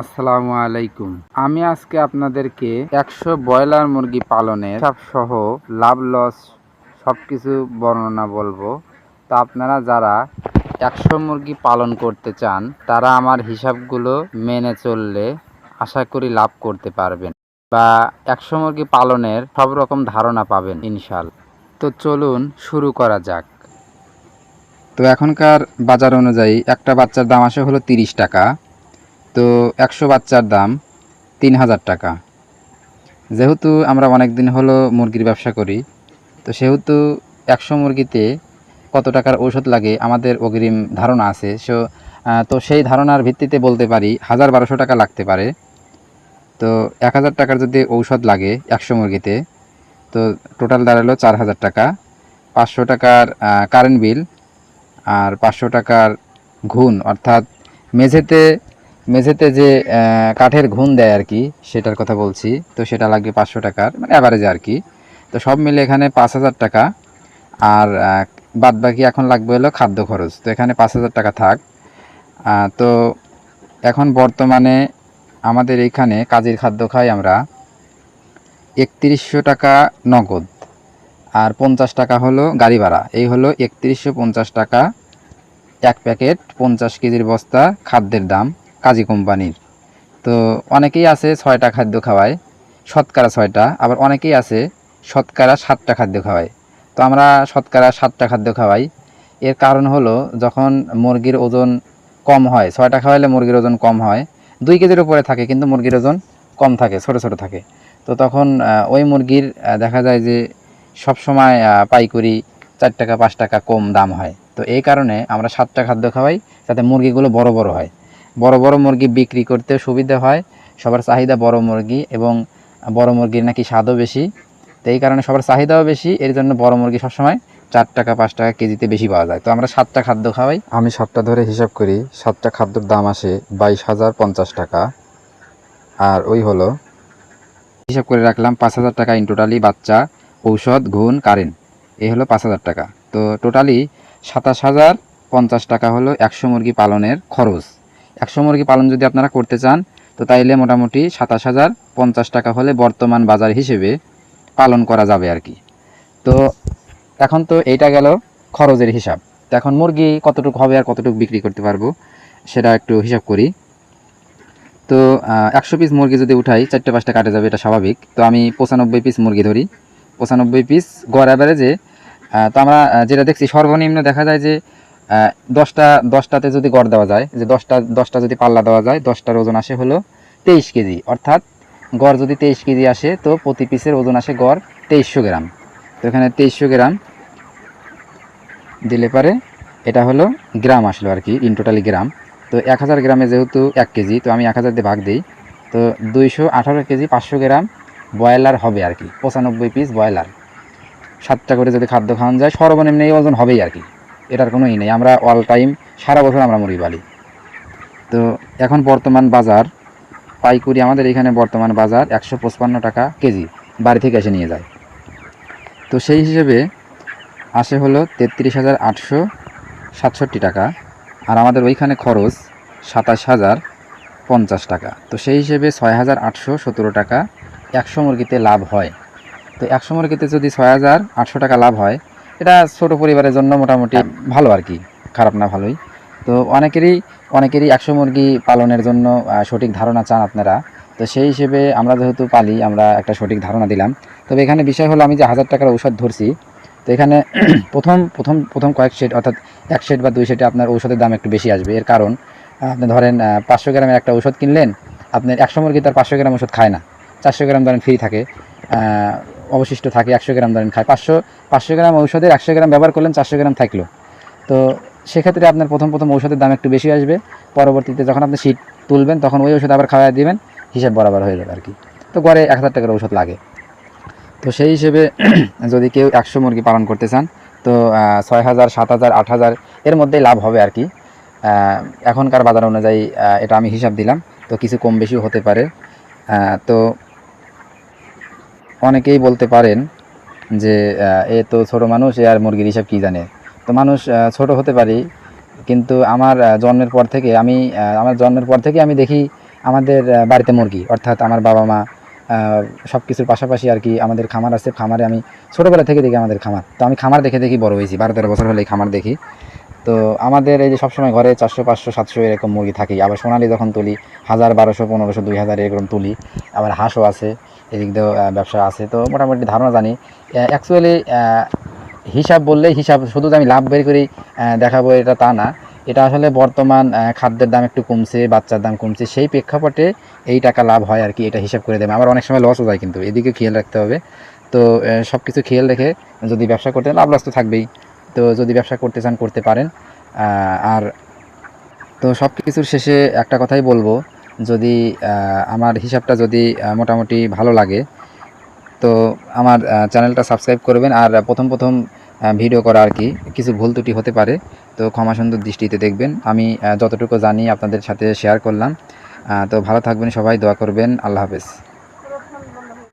আসসালামু আলাইকুম। আমি আজকে আপনাদেরকে একশো ব্রয়লার মুরগি পালনের সহ লাভ লস সব কিছু বর্ণনা বলব। তো আপনারা যারা একশো মুরগি পালন করতে চান, তারা আমার হিসাবগুলো মেনে চললে আশা করি লাভ করতে পারবেন বা একশো মুরগি পালনের সব রকম ধারণা পাবেন ইনশাল। তো চলুন শুরু করা যাক। তো এখনকার বাজার অনুযায়ী একটা বাচ্চার দাম আসে হলো তিরিশ টাকা। তো একশো বাচ্চার দাম তিন হাজার টাকা। যেহেতু আমরা অনেক দিন হলো মুরগির ব্যবসা করি, তো সেহেতু একশো মুরগিতে কত টাকার ঔষধ লাগে আমাদের অগ্রিম ধারণা আছে। সো তো সেই ধারণার ভিত্তিতে বলতে পারি হাজার বারোশো টাকা লাগতে পারে। তো এক হাজার টাকার যদি ঔষধ লাগে একশো মুরগিতে, তো টোটাল দাঁড়াল চার হাজার টাকা। পাঁচশো টাকার কারেন্ট বিল আর পাঁচশো টাকার ঘুণ, অর্থাৎ মেঝেতে মেঝেতে যে কাঠের ঘুণ দেয় আর কি, সেটার কথা বলছি, তো সেটা লাগবে পাঁচশো টাকার মানে অ্যাভারেজে আর কি। তো সব মিলে এখানে পাঁচ হাজার টাকা, আর বাদ বাকি এখন লাগবে হলো খাদ্য খরচ। তো এখানে পাঁচ হাজার টাকা থাক। তো এখন বর্তমানে আমাদের এইখানে কাজের খাদ্য খাই আমরা একত্রিশশো টাকা নগদ, আর পঞ্চাশ টাকা হলো গাড়ি ভাড়া। এই হলো একত্রিশশো পঞ্চাশ টাকা, এক প্যাকেট পঞ্চাশ কেজির বস্তা খাদ্যের দাম। কাজী কোম্পানির। তো অনেকেই আছে ছয়টা খাদ্য খাওয়ায়, শতকরা ছয়টা, আবার অনেকেই আছে শতকরা সাতটা খাদ্য খাওয়ায়। তো আমরা শতকরা সাতটা খাদ্য খাওয়াই। এর কারণ হলো যখন মুরগির ওজন কম হয়, ছয়টা খাওয়াইলে মুরগির ওজন কম হয়, দুই কেজির উপরে থাকে কিন্তু মুরগির ওজন কম থাকে, ছোট ছোট থাকে। তো তখন ওই মুরগির দেখা যায় যে সব সময় পাইকারি চার টাকা, পাঁচ টাকা কম দাম হয়। তো এই কারণে আমরা সাতটা খাদ্য খাওয়াই যাতে মুরগিগুলো বড় বড় হয়। বড় বড় মুরগি বিক্রি করতে সুবিধা হয় সবার চাহিদা বড় মুরগি এবং বড় মুরগির নাকি স্বাদও বেশি। তো এই কারণে সবার চাহিদাও বেশি এর জন্য বড় মুরগি সবসময় চার টাকা পাঁচ টাকা কেজিতে বেশি পাওয়া যায়। তো আমরা সাতটা খাদ্য খাওয়াই। আমি সাতটা ধরে হিসাব করি সাতটা খাদ্যর দাম আসে বাইশ হাজার পঞ্চাশ টাকা। আর ওই হলো? হিসাব করে রাখলাম পাঁচ হাজার টাকা ইন টোটালি বাচ্চা ঔষধ ঘুণ কারেন্ট। এই হলো পাঁচ হাজার টাকা। তো টোটালি সাতাশ হাজার পঞ্চাশ টাকা হলো একশো মুরগি পালনের খরচ। একশো মুরগি পালন যদি আপনারা করতে চান, তো তাইলে মোটামুটি সাতাশ হাজার পঞ্চাশ টাকা হলে বর্তমান বাজার হিসেবে পালন করা যাবে আর কি। তো এখন তো এইটা গেল খরচের হিসাব। তো এখন মুরগি কতটুকু হবে আর কতটুকু বিক্রি করতে পারব, সেটা একটু হিসাব করি। তো একশো পিস মুরগি যদি উঠাই, চারটে পাঁচটা কাটে যাবে, এটা স্বাভাবিক। তো আমি পঁচানব্বই পিস মুরগি ধরি। পঁচানব্বই পিস গড় অ্যাভারেজে তো আমরা যেটা দেখছি সর্বনিম্ন দেখা যায় যে দশটা, দশটাতে যদি গড় দেওয়া যায় যে দশটা দশটা যদি পাল্লা দেওয়া যায়, দশটার ওজন আসে হলো তেইশ কেজি। অর্থাৎ গড় যদি তেইশ কেজি আসে, তো প্রতি পিসের ওজন আসে গড় তেইশশো গ্রাম। তো এখানে তেইশশো গ্রাম দিলে পারে এটা হলো গ্রাম আসলো আর কি ইন টোটালি গ্রাম। তো এক হাজার গ্রামে যেহেতু এক কেজি, তো আমি এক হাজার দিয়ে ভাগ দিই। তো দুইশো আঠারো কেজি পাঁচশো গ্রাম ব্রয়লার হবে আর কি, পঁচানব্বই পিস ব্রয়লার। সাতটা করে যদি খাদ্য খাওয়ানো যায়, সর্বনিম্ন এই ওজন হবেই আর কি। এটার কোনো ই নেই। আমরা অল টাইম সারা বছর আমরা মুরগি পালি তো এখন বর্তমান বাজার, পাইকুরি আমাদের এখানে বর্তমান বাজার একশো পঁচপান্ন টাকা কেজি, বাড়ি থেকে এসে নিয়ে যায়। তো সেই হিসেবে আসে হলো তেত্রিশ হাজার আটশো সাতষট্টি টাকা, আর আমাদের ওইখানে খরচ সাতাশ হাজার পঞ্চাশ টাকা। তো সেই হিসেবে ছয় হাজার আটশো সতেরো টাকা একশো মুরগিতে লাভ হয়। তো একশো মুরগিতে যদি ছয় হাজার আটশো টাকা লাভ হয় এটা ছোট পরিবারের জন্য মোটামুটি ভালো আর কি খারাপ না ভালোই। তো অনেকেরই অনেকেরই একশো মুরগি পালনের জন্য সঠিক ধারণা চান আপনারা। তো সেই হিসেবে আমরা যেহেতু পালি আমরা একটা সঠিক ধারণা দিলাম। তবে এখানে বিষয় হলো আমি যে হাজার টাকার ঔষধ ধরছি তো এখানে প্রথম প্রথম প্রথম কয়েক সেট অর্থাৎ এক সেট বা দুই সেটে আপনার ঔষধের দাম একটু বেশি আসবে। এর কারণ আপনি ধরেন পাঁচশো গ্রামের একটা ঔষধ কিনলেন আপনার একশো মুরগি তার পাঁচশো গ্রাম ওষুধ খায় না। চারশো গ্রাম ধরেন ফ্রি থাকে। অবশিষ্ট থাকে, একশো গ্রাম ধরেন খায়। পাঁচশো পাঁচশো গ্রাম ঔষধের একশো গ্রাম ব্যবহার করলেন, চারশো গ্রাম থাকল। তো সেক্ষেত্রে আপনার প্রথম প্রথম ঔষধের দাম একটু বেশি আসবে। পরবর্তীতে যখন আপনি শীত তুলবেন, তখন ওই ওষুধ আবার খাওয়া দিবেন, হিসাব বরাবর হয়ে যাবে আর কি তো গড়ে এক হাজার টাকার ওষুধ লাগে। তো সেই হিসেবে যদি কেউ একশো মুরগি পালন করতে চান, তো ছয় হাজার, সাত হাজার, আট হাজার এর মধ্যেই লাভ হবে আর কি এখনকার বাজার অনুযায়ী এটা আমি হিসাব দিলাম। তো কিছু কম বেশিও হতে পারে। তো অনেকেই বলতে পারেন যে এ তো ছোট মানুষ, এ আর মুরগির হিসাব কী জানে? তো মানুষ ছোট হতে পারি, কিন্তু আমার জন্মের পর থেকে আমি আমার জন্মের পর থেকে আমি দেখি আমাদের বাড়িতে মুরগি। অর্থাৎ আমার বাবা মা সব কিছুর পাশাপাশি আর কি আমাদের খামার আছে। খামারে আমি ছোটোবেলা থেকে দেখি আমাদের খামার। তো আমি খামার দেখে দেখি বড় হয়েছি, বারো তেরো বছর হলেই খামার দেখি। তো আমাদের এই যে সবসময় ঘরে চারশো, পাঁচশো, সাতশো এরকম মুরগি থাকেই। আবার সোনালি যখন তুলি, হাজার বারোশো, পনেরোশো, দুই হাজার এরকম তুলি। আবার হাঁসও আছে। এদিক দিয়েও ব্যবসা আছে। তো মোটামুটি ধারণা জানি অ্যাকচুয়ালি হিসাব বললে হিসাব, শুধু আমি লাভ বের করি দেখাবো এটা তা না। এটা আসলে বর্তমান খাদ্যের দাম একটু কমছে, বাচ্চার দাম কমছে, সেই প্রেক্ষাপটে এই টাকা লাভ হয় আর কি, এটা হিসাব করে দেবে। আবার অনেক সময় লসও যায় কিন্তু, এদিকে খেয়াল রাখতে হবে। তো সব কিছু খেয়াল রেখে যদি ব্যবসা করতে লাভ লস তো থাকবেই। তো যদি ব্যবসা করতে চান, করতে পারেন। আর তো সব কিছুর শেষে একটা কথাই বলব যদি আমার হিসাবটা যদি মোটামুটি ভালো লাগে, তো আমার চ্যানেলটা সাবস্ক্রাইব করবেন। আর প্রথম প্রথম ভিডিও করা আর কি, কিছু ভুল ত্রুটি হতে পারে, তো ক্ষমা সুন্দর দৃষ্টিতে দেখবেন। আমি যতটুকু জানি, আপনাদের সাথে শেয়ার করলাম। তো ভালো থাকবেন সবাই, দোয়া করবেন। আল্লাহ হাফেজ।